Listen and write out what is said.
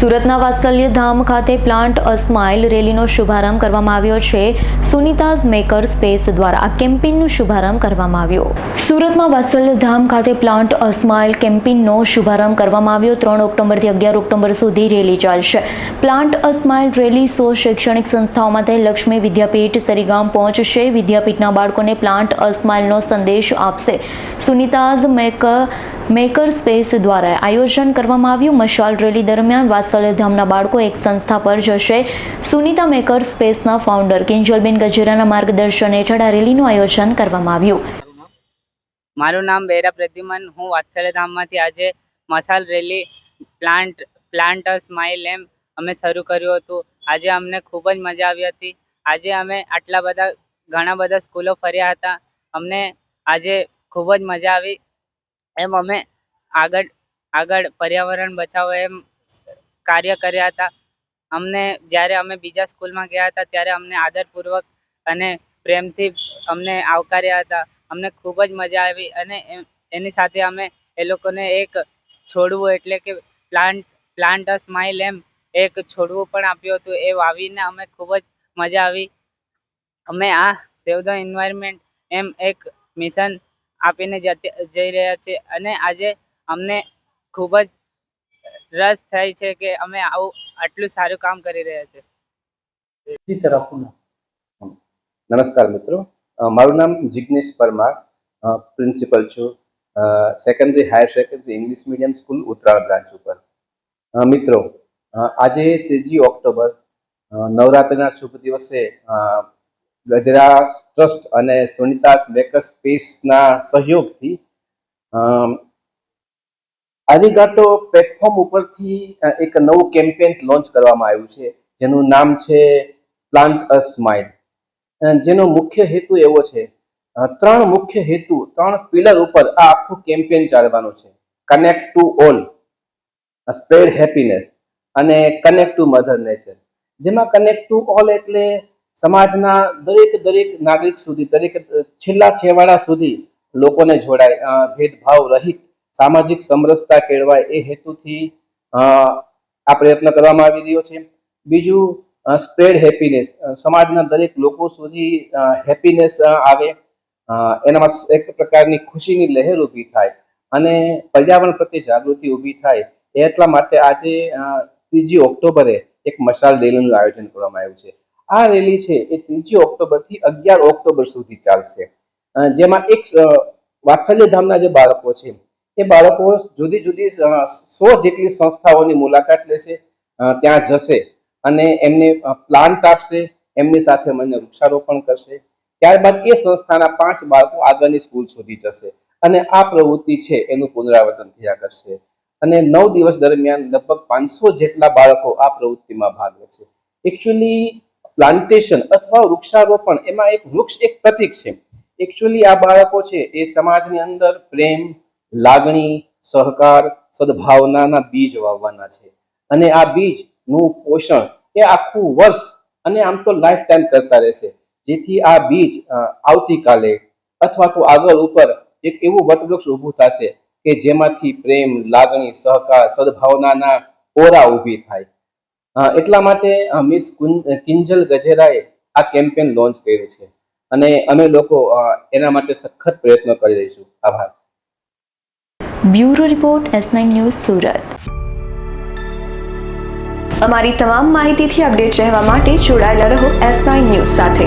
સુરતના વાત્સલ્ય ધામ ખાતે plant a smile રેલીનો શુભારંભ કરવામાં આવ્યો છે. સુનિતાઝ મેકર સ્પેસ દ્વારા આ કેમ્પેઇનનો શુભારંભ કરવામાં આવ્યો. સુરતમાં વાત્સલ્ય ધામ ખાતે પ્લાન્ટ અ સ્માઇલ કેમ્પેઇનનો શુભારંભ કરવામાં આવ્યો. ત્રણ ઓક્ટોબરથી અગિયાર ઓક્ટોબર સુધી રેલી ચાલશે. પ્લાન્ટ અ સ્માઇલ રેલી સો શૈક્ષણિક સંસ્થાઓ માટે લક્ષ્મી વિદ્યાપીઠ સરીગામ પહોંચશે. વિદ્યાપીઠના બાળકોને પ્લાન્ટ અ સ્માઇલનો સંદેશ આપશે. સુનિતાઝ મેકર મેકર સ્પેસ દ્વારા આયોજન કરવામાં આવ્યું. મશાલ રેલી દરમિયાન વાત્સલ્ય ધામના બાળકો એક સંસ્થા પર જશે. સુનિતા મેકર સ્પેસના ફાઉન્ડર કિંજલબેન ગજેરાના માર્ગદર્શન હેઠળ આ રેલીનું આયોજન કરવામાં આવ્યું. મારું નામ બેરા પ્રદ્યુમન. હું વાત્સલ્ય ધામમાંથી આજે મસાલ રેલી પ્લાન્ટ પ્લાન્ટ સ્માઇલ એમ અમે શરૂ કર્યું હતું. આજે અમને ખૂબ જ મજા આવી હતી. આજે અમે આટલા બધા, ઘણા બધા સ્કૂલો ફર્યા હતા. અમને આજે ખૂબ જ મજા આવી. એમ અમે આગળ આગળ પર્યાવરણ બચાવો એમ કાર્ય કર્યા હતા. અમને જ્યારે અમે બીજા સ્કૂલમાં ગયા હતા, ત્યારે અમને આદરપૂર્વક અને પ્રેમથી અમને આવકાર્યા હતા. અમને ખૂબ જ મજા આવી અને એની સાથે અમે એ લોકોને એક છોડવું એટલે કે પ્લાન્ટ પ્લાન્ટ અ સ્માઇલ એમ એક છોડવું પણ આપ્યું હતું. એ વાવીને અમે ખૂબ જ મજા આવી. અમે આ સેવ ધ એન્વાયરમેન્ટ એમ એક મિશન આપીને જઈ રહ્યા છે. અને આજે અમને ખૂબ જ રસ થાય છે કે અમે આવું આટલું સારું કામ કરી રહ્યા નામ? નમસ્કાર મિત્રો. મારું નામ જિગ્નેશ પરમાર. પ્રિન્સિપલ છું. Secondary higher secondary English medium school Uttaral branch ઉપર. મિત્રો આજે ત્રીજી ઓક્ટોબર નવરાત્રિના શુભ દિવસે ગજરા ટ્રસ્ટ અને સુનિતાસ મેકર સ્પેસના સહયોગથી આરીગાટો પ્લેટફોર્મ ઉપરથી એક નવું કેમ્પેન લોન્ચ કરવામાં આવ્યું છે, જેનું નામ છે પ્લાન્ટ અ સ્માઇલ જેનો મુખ્ય હેતુ એવો છે ત્રણ મુખ્ય હેતુ, ત્રણ પિલર ઉપર આ આખું કેમ્પેન ચાલવાનું છે. Connect to all spread happiness અને કનેક્ટ ટુ મધર નેચર જેમાં કનેક્ટ ટુ ઓલ એટલે સમાજના દરેક દરેક નાગરિક સુધી, દરેક છેલ્લા છેવાડા સુધી લોકોને જોડાય. ભેદભાવ રહિત સામાજિક સમરસતા કેળવાય એ હેતુથી આ પ્રયત્ન કરવામાં આવી રહ્યો છે. બીજું સ્પ્રેડ હેપીનેસ. સમાજના દરેક લોકો સુધી હેપીનેસ આવે. એનામાં એક પ્રકારની ખુશીની લહેર ઊભી થાય અને પર્યાવરણ પ્રત્યે જાગૃતિ ઊભી થાય. એટલા માટે આજે ત્રીજી ઓક્ટોબરે એક મશાલ રેલીનું આયોજન કરવામાં આવ્યું છે. આ રેલી છે એ ત્રીજી ઓક્ટોબરથી અગિયાર ઓક્ટોબર સુધી ચાલશે. જેમાં એક વાત્સલ્ય ધામના જે બાળકો છે, એ બાળકો જુદી જુદી સો જેટલી સંસ્થાઓની મુલાકાત લેશે ત્યાં જશે અને એમને પ્લાન્ટ આપશે, એમની સાથે મને વૃક્ષારોપણ કરશે. ત્યારબાદ એ સંસ્થાના પાંચ બાળકો આગળની સ્કૂલ સુધી જશે અને આ પ્રવૃત્તિ છે એનું પુનરાવર્તન થયા કરશે. અને નવ દિવસ દરમિયાન લગભગ પાંચસો જેટલા બાળકો આ પ્રવૃત્તિમાં ભાગ લેશે. એકચ્યુઅલી પ્લાન્ટેશન અથવા વૃક્ષારોપણ, એમાં એક વૃક્ષ એક પ્રતીક છે. એકચ્યુઅલી આ બાળકો છે, એ સમાજની અંદર પ્રેમ, લાગણી, સહકાર, સદભાવનાના બીજ વાવવાના છે. અને આ બીજનું પોષણ એ આખું વર્ષ અને આમ તો લાઈફ ટાઈમ કરતા રહેશે. જેથી આ બીજ આવતીકાલે અથવા તો આગળ ઉપર એક એવું વટવૃક્ષ ઊભું થશે કે જેમાંથી પ્રેમ, લાગણી, સહકાર, સદભાવનાના ઓરા ઊભી થાય. એટલા માટે મિસ કિંજલ ગજેરાએ આ કેમ્પેન લોન્ચ કર્યું છે. અને અમે લોકો એના માટે સખત પ્રયત્નો કરી રહીશું. આભાર. Bureau report S nine news Surat. અમારી તમામ માહિતીથી અપડેટ રહેવા માટે જોડાયેલા રહો એસ નાઇન ન્યૂઝ સાથે.